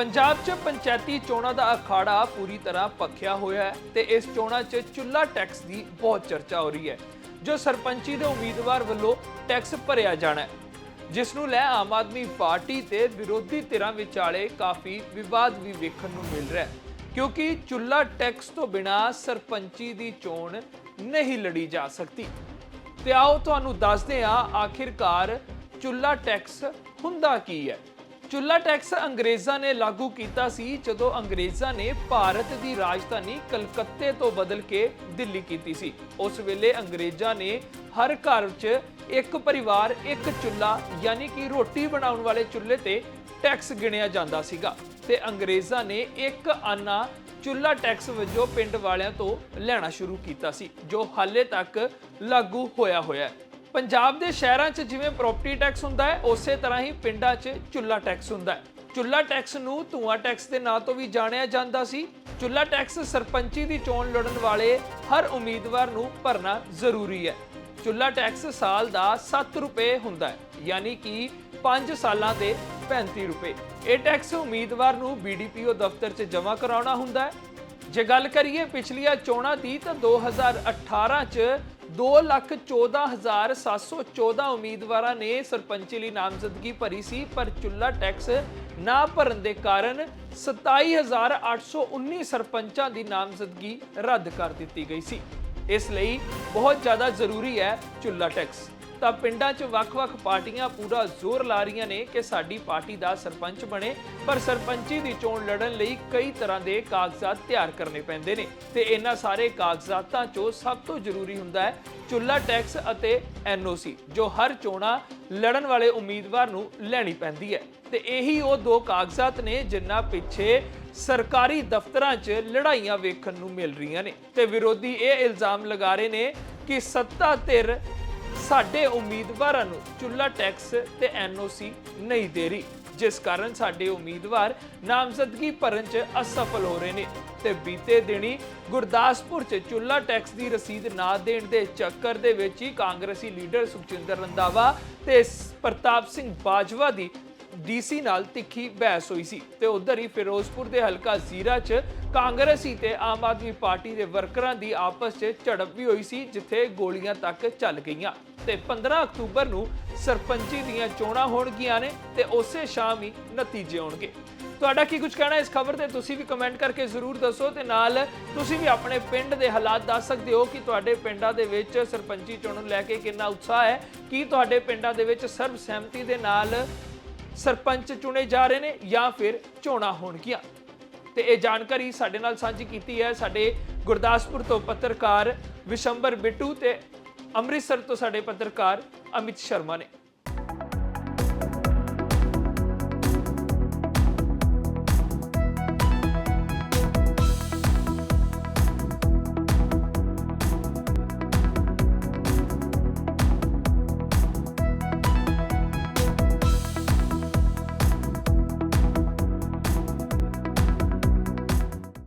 ਪੰਜਾਬ 'ਚ ਪੰਚਾਇਤੀ ਚੋਣਾਂ ਦਾ ਅਖਾੜਾ ਪੂਰੀ ਤਰ੍ਹਾਂ ਪੱਖਿਆ ਹੋਇਆ ਹੈ ਤੇ ਇਸ ਚੋਣਾਂ 'ਚ ਚੁੱਲਾ ਟੈਕਸ ਦੀ ਬਹੁਤ ਚਰਚਾ ਹੋ ਰਹੀ ਹੈ, ਜੋ ਸਰਪੰਚੀ ਦੇ ਉਮੀਦਵਾਰ ਵੱਲੋਂ ਟੈਕਸ ਭਰਿਆ ਜਾਣਾ ਹੈ। ਜਿਸ ਨੂੰ ਲੈ ਆਮ ਆਦਮੀ ਪਾਰਟੀ ਤੇ ਵਿਰੋਧੀ ਧਿਰਾਂ ਵਿਚਾਲੇ ਕਾਫੀ ਵਿਵਾਦ ਵੀ ਵੇਖਣ ਨੂੰ ਮਿਲ ਰਿਹਾ ਹੈ, ਕਿਉਂਕਿ ਚੁੱਲਾ ਟੈਕਸ ਤੋਂ ਬਿਨਾ ਸਰਪੰਚੀ ਦੀ ਚੋਣ ਨਹੀਂ ਲੜੀ ਜਾ ਸਕਦੀ। ਤੇ ਆਓ ਤੁਹਾਨੂੰ ਦੱਸਦੇ ਹਾਂ ਆਖਿਰਕਾਰ ਚੁੱਲਾ ਟੈਕਸ ਹੁੰਦਾ ਕੀ ਹੈ। ਚੁੱਲਾ ਟੈਕਸ ਅੰਗਰੇਜ਼ਾਂ ਨੇ ਲਾਗੂ ਕੀਤਾ ਸੀ ਜਦੋਂ ਅੰਗਰੇਜ਼ਾਂ ਨੇ ਭਾਰਤ ਦੀ ਰਾਜਧਾਨੀ ਕਲਕੱਤੇ ਤੋਂ ਬਦਲ ਕੇ ਦਿੱਲੀ ਕੀਤੀ ਸੀ। ਉਸ ਵੇਲੇ ਅੰਗਰੇਜ਼ਾਂ ਨੇ ਹਰ ਘਰ 'ਚ ਇੱਕ ਪਰਿਵਾਰ, ਇੱਕ ਚੁੱਲਾ, ਯਾਨੀ ਕਿ ਰੋਟੀ ਬਣਾਉਣ ਵਾਲੇ ਚੁੱਲ੍ਹੇ ਤੇ ਟੈਕਸ ਗਿਣਿਆ ਜਾਂਦਾ ਸੀਗਾ ਤੇ ਅੰਗਰੇਜ਼ਾਂ ਨੇ ਇੱਕ ਆਨਾ ਚੁੱਲਾ ਟੈਕਸ ਵਜੋਂ ਪਿੰਡ ਵਾਲਿਆਂ ਤੋਂ ਲੈਣਾ ਸ਼ੁਰੂ ਕੀਤਾ ਸੀ, ਜੋ ਹਾਲੇ ਤੱਕ ਲਾਗੂ ਹੋਇਆ ਹੋਇਆ ਹੈ। ਪੰਜਾਬ ਦੇ ਸ਼ਹਿਰਾਂ 'ਚ ਜਿਵੇਂ ਪ੍ਰਾਪਰਟੀ ਟੈਕਸ ਹੁੰਦਾ ਹੈ, ਉਸੇ ਤਰ੍ਹਾਂ ਹੀ ਪਿੰਡਾਂ 'ਚ ਚੁੱਲਾ ਟੈਕਸ ਹੁੰਦਾ ਹੈ। ਚੁੱਲਾ ਟੈਕਸ ਨੂੰ ਧੂਆਂ ਟੈਕਸ ਦੇ ਨਾਂ ਤੋਂ ਵੀ ਜਾਣਿਆ ਜਾਂਦਾ ਸੀ। ਚੁੱਲਾ ਟੈਕਸ ਸਰਪੰਚੀ ਦੀ ਚੋਣ ਲੜਨ ਵਾਲੇ ਹਰ ਉਮੀਦਵਾਰ ਨੂੰ ਭਰਨਾ ਜ਼ਰੂਰੀ ਹੈ। ਚੁੱਲਾ ਟੈਕਸ ਸਾਲ ਦਾ 7 ਰੁਪਏ ਹੁੰਦਾ ਹੈ, ਯਾਨੀ ਕਿ 5 ਸਾਲਾਂ ਦੇ 35 ਰੁਪਏ। ਇਹ ਟੈਕਸ ਉਮੀਦਵਾਰ ਨੂੰ ਬੀਡੀਪੀਓ ਦਫ਼ਤਰ 'ਚ ਜਮ੍ਹਾਂ ਕਰਾਉਣਾ ਹੁੰਦਾ ਹੈ। ਜੇ ਗੱਲ ਕਰੀਏ ਪਿਛਲੀਆਂ ਚੋਣਾਂ ਦੀ ਤਾਂ 2018 ਚ 214714 ਉਮੀਦਵਾਰਾਂ ਨੇ ਸਰਪੰਚੀ ਲਈ ਨਾਮਜ਼ਦਗੀ ਭਰੀ ਸੀ, ਪਰ ਚੁੱਲਾ ਟੈਕਸ ਨਾ ਭਰਨ ਦੇ ਕਾਰਨ 27819 ਸਰਪੰਚਾਂ ਦੀ ਨਾਮਜ਼ਦਗੀ ਰੱਦ ਕਰ ਦਿੱਤੀ ਗਈ ਸੀ। ਇਸ ਲਈ ਬਹੁਤ ਜ਼ਿਆਦਾ ਜ਼ਰੂਰੀ ਹੈ ਚੁੱਲਾ ਟੈਕਸ। ਤਾਂ ਪਿੰਡਾਂ 'ਚ ਵੱਖ-ਵੱਖ ਪਾਰਟੀਆਂ ਪੂਰਾ ਜ਼ੋਰ ਲਾ ਰਹੀਆਂ ਨੇ ਕਿ ਸਾਡੀ ਪਾਰਟੀ ਦਾ ਸਰਪੰਚ ਬਣੇ, ਪਰ ਸਰਪੰਚੀ ਦੀ ਚੋਣ ਲੜਨ ਲਈ ਕਈ ਤਰ੍ਹਾਂ ਦੇ ਕਾਗਜ਼ਾਤ ਤਿਆਰ ਕਰਨੇ ਪੈਂਦੇ ਨੇ ਤੇ ਇਹਨਾਂ ਸਾਰੇ ਕਾਗਜ਼ਾਤਾਂ 'ਚੋਂ ਸਭ ਤੋਂ ਜ਼ਰੂਰੀ ਹੁੰਦਾ ਹੈ ਚੁੱਲਾ ਟੈਕਸ ਅਤੇ ਐਨਓਸੀ ਜੋ ਹਰ ਚੋਣਾਂ ਲੜਨ ਵਾਲੇ ਉਮੀਦਵਾਰ ਨੂੰ ਲੈਣੀ ਪੈਂਦੀ ਹੈ ਤੇ ਇਹੀ ਉਹ ਦੋ ਕਾਗਜ਼ਾਤ ਨੇ ਜਿਨ੍ਹਾਂ ਪਿੱਛੇ ਸਰਕਾਰੀ ਦਫ਼ਤਰਾਂ 'ਚ ਲੜਾਈਆਂ ਵੇਖਣ ਨੂੰ ਮਿਲ ਰਹੀਆਂ ਨੇ ਤੇ ਵਿਰੋਧੀ ਇਹ ਇਲਜ਼ਾਮ ਲਗਾ ਰਹੇ ਨੇ ਕਿ ਸੱਤਾ ਧਿਰ ਸਾਡੇ ਉਮੀਦਵਾਰਾਂ ਨੂੰ ਚੁੱਲਾ ਟੈਕਸ ਤੇ ਐਨਓਸੀ ਨਹੀਂ ਦੇ ਰਹੀ, ਜਿਸ ਕਾਰਨ ਸਾਡੇ ਉਮੀਦਵਾਰ ਨਾਮਜ਼ਦਗੀ ਭਰਨ 'ਚ ਅਸਫਲ ਹੋ ਰਹੇ ਨੇ ਤੇ ਬੀਤੇ ਦਿਨੀ ਗੁਰਦਾਸਪੁਰ 'ਚ ਚੁੱਲਾ ਟੈਕਸ ਦੀ ਰਸੀਦ ਨਾ ਦੇਣ ਦੇ ਚੱਕਰ ਦੇ ਵਿੱਚ ਹੀ ਕਾਂਗਰਸੀ ਲੀਡਰ ਸੁਖਜਿੰਦਰ ਰੰਧਾਵਾ ਤੇ ਪ੍ਰਤਾਪ ਸਿੰਘ ਬਾਜਵਾ ਦੀ ਡੀਸੀ ਨਾਲ ਤਿੱਖੀ ਬਹਿਸ ਹੋਈ ਸੀ ਤੇ ਉਧਰ ਹੀ ਫਿਰੋਜ਼ਪੁਰ ਦੇ ਹਲਕਾ ਜ਼ੀਰਾ 'ਚ ਕਾਂਗਰਸੀ ਤੇ ਆਮ ਆਦਮੀ ਪਾਰਟੀ ਦੇ ਵਰਕਰਾਂ ਦੀ ਆਪਸ 'ਚ ਝੜਪ ਵੀ ਹੋਈ ਸੀ, ਜਿੱਥੇ ਗੋਲੀਆਂ ਤੱਕ ਚੱਲ ਗਈਆਂ। ਤੇ 15 ਅਕਤੂਬਰ ਨੂੰ ਸਰਪੰਚੀ ਦੀਆਂ ਚੋਣਾਂ ਹੋਣਗੀਆਂ ਨੇ ਤੇ ਉਸੇ ਸ਼ਾਮ ਹੀ ਨਤੀਜੇ ਆਉਣਗੇ। ਤੁਹਾਡਾ ਕੀ ਕੁਝ ਕਹਿਣਾ ਇਸ ਖਬਰ ਤੇ? ਤੁਸੀਂ ਵੀ ਕਮੈਂਟ ਕਰਕੇ ਜ਼ਰੂਰ ਦੱਸੋ ਤੇ ਨਾਲ ਤੁਸੀਂ ਵੀ ਆਪਣੇ ਪਿੰਡ ਦੇ ਹਾਲਾਤ ਦੱਸ ਸਕਦੇ ਹੋ ਕਿ ਤੁਹਾਡੇ ਪਿੰਡਾਂ ਦੇ ਵਿੱਚ ਸਰਪੰਚੀ ਚੋਣ ਨੂੰ ਲੈ ਕੇ ਕਿੰਨਾ ਉਤਸ਼ਾਹ ਹੈ। ਕੀ ਤੁਹਾਡੇ ਪਿੰਡਾਂ ਦੇ ਵਿੱਚ ਸਰਬ ਸਹਿਮਤੀ ਦੇ ਨਾਲ ਸਰਪੰਚ ਚੁਣੇ ਜਾ ਰਹੇ ਨੇ ਜਾਂ ਫਿਰ ਚੋਣਾਂ ਹੋਣਗੀਆਂ। ਤੇ ਇਹ ਜਾਣਕਾਰੀ ਸਾਡੇ ਨਾਲ ਸਾਂਝੀ ਕੀਤੀ ਹੈ ਸਾਡੇ ਗੁਰਦਾਸਪੁਰ ਤੋਂ ਪੱਤਰਕਾਰ ਵਿਸ਼ੰਬਰ ਬਿੱਟੂ ਤੇ ਅੰਮ੍ਰਿਤਸਰ ਤੋਂ ਸਾਡੇ ਪੱਤਰਕਾਰ ਅਮਿਤ ਸ਼ਰਮਾ ਨੇ।